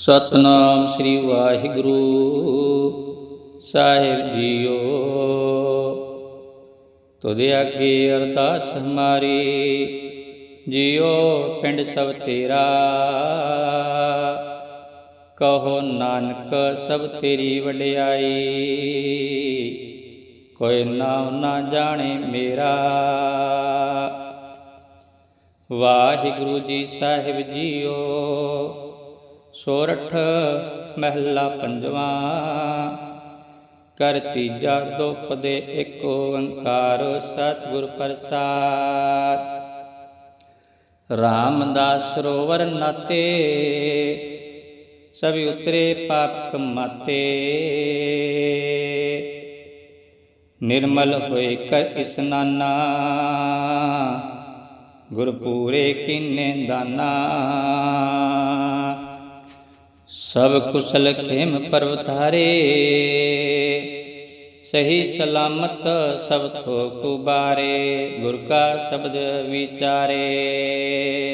ਸਤਨਾਮ ਸ੍ਰੀ ਵਾਹਿਗੁਰੂ। ਸਾਹਿਬ ਜੀਓ। ਤੁਧ ਅੱਗੇ ਅਰਦਾਸ ਹਮਾਰੀ। ਜੀਓ ਪਿੰਡ ਸਭ ਤੇਰਾ। ਕਹੋ ਨਾਨਕ ਸਭ ਤੇਰੀ ਵਡਿਆਈ। ਕੋਈ ਨਾਮ ਨਾ ਜਾਣੇ ਮੇਰਾ। ਵਾਹਿਗੁਰੂ ਜੀ ਸਾਹਿਬ ਜੀਓ। ਸੋਰਠ ਮਹਿਲਾ ਪੰਜਵਾ, ਕਰ ਤੀਜਾ ਦੋਪਦੇ ਇੱਕ ਓੰਕਾਰ ਸਤਿਗੁਰ ਪ੍ਰਸਾਦ। ਰਾਮਦਾਸ ਸਰੋਵਰ ਨਾਤੇ, ਸਭੀ ਉਤਰੇ ਪਾਪ ਕਮਾਤੇ ਨਿਰਮਲ ਹੋਏ ਕਰ ਇਸਨਾਨਾ ਗੁਰਪੂਰੇ ਕੀਨੇ ਦਾਨਾ। ਸਭ ਕੁਸਲ ਖੇਮ ਪਰਵਤਾਰੇ ਸਹੀ ਸਲਾਮਤ ਸਭ ਤੋਂ ਕੁਬਾਰੇ ਗੁਰ ਕਾ ਸ਼ਬਦ ਵਿਚਾਰੇ।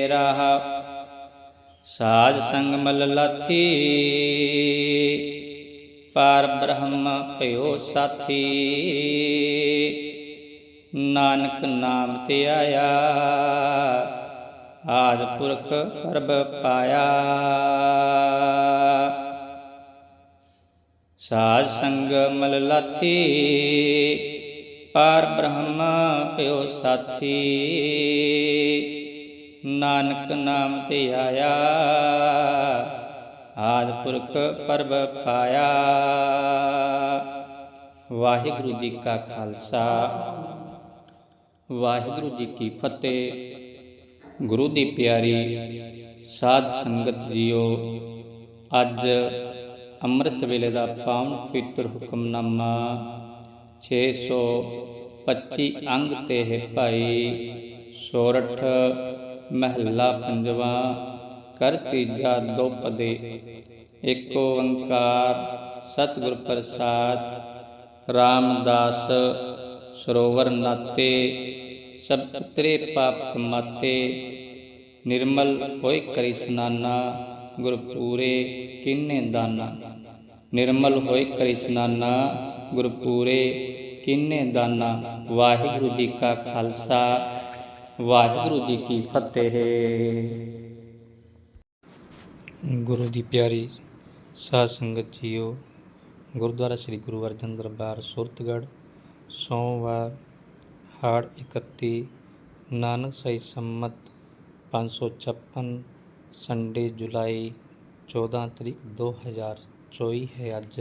ਰਹਾ ਸਾਜ ਸੰਗ ਮਲ ਲਾਥੀ, ਪਾਰ ਬ੍ਰਹਮ ਭਇਓ ਸਾਥੀ। ਨਾਨਕ ਨਾਮ ਤੇ ਆਇਆ ਆਦ ਪੁਰਖ ਪਰਬ ਪਾਇਆ। ਸਾਜ ਸੰਗ ਮਲ ਲਾਥੀ, ਪਾਰ ਬ੍ਰਹਮ ਪਿਓ ਸਾਥੀ। ਨਾਨਕ ਨਾਮ ਤੇ ਆਇਆ, ਆਦ ਪੁਰਖ ਪਰਬ ਪਾਇਆ। ਵਾਹਿਗੁਰੂ ਜੀ ਕਾ ਖਾਲਸਾ, ਵਾਹਿਗੁਰੂ ਜੀ ਕੀ ਫਤਿਹ। ਗੁਰੂ ਦੀ ਪਿਆਰੀ ਸਾਧ ਸੰਗਤ ਜੀਓ, ਅੱਜ ਅੰਮ੍ਰਿਤ ਵੇਲੇ ਦਾ ਪਾਵਨ ਪਵਿੱਤਰ ਹੁਕਮਨਾਮਾ 625 ਅੰਗ ਤੇ ਹੈ ਭਾਈ। ਸੋਰਠ, ਮਹਿਲਾ ਪੰਜਵਾ ਕਰ ਤੀਜਾ ਦੋ ਪਦੇ। ਏਕ ਓੰਕਾਰ, ਸਤਿਗੁਰ ਪ੍ਰਸਾਦ, ਰਾਮਦਾਸ, ਸਰੋਵਰ ਨਾਤੇ, ਸਭ ਉਤਰੇ ਪਾਪ ਕਮਾਤੇ ਨਿਰਮਲ ਹੋਏ ਕਰੀ ਸਨਾਨਾ। ਗੁਰ ਪੂਰੇ ਕਿੰਨੇ ਦਾਨਾ। ਨਿਰਮਲ ਹੋਏ ਕਰੀ ਸਨਾਨਾ ਗੁਰ ਪੂਰੇ ਕਿੰਨੇ ਦਾਨਾ। ਵਾਹਿਗੁਰੂ ਜੀ ਕਾ ਖਾਲਸਾ, ਵਾਹਿਗੁਰੂ ਜੀ ਕੀ ਫਤਿਹ। ਗੁਰੂ ਦੀ ਪਿਆਰੀ, ਸਾਧ ਸੰਗਤ ਜੀਓ, ਗੁਰਦੁਆਰਾ ਸ੍ਰੀ ਗੁਰੂ ਅਰਜਨ ਦਰਬਾਰ, ਸੁਰਤਗੜ੍ਹ, ਸੋਮਵਾਰ, ਹਾੜ 31 ਨਾਨਕ ਸਹੀ ਸੰਮਤ 556 ਸੰਡੇ ਜੁਲਾਈ 14 ਤਰੀਕ 2024 ਹੈ। ਅੱਜ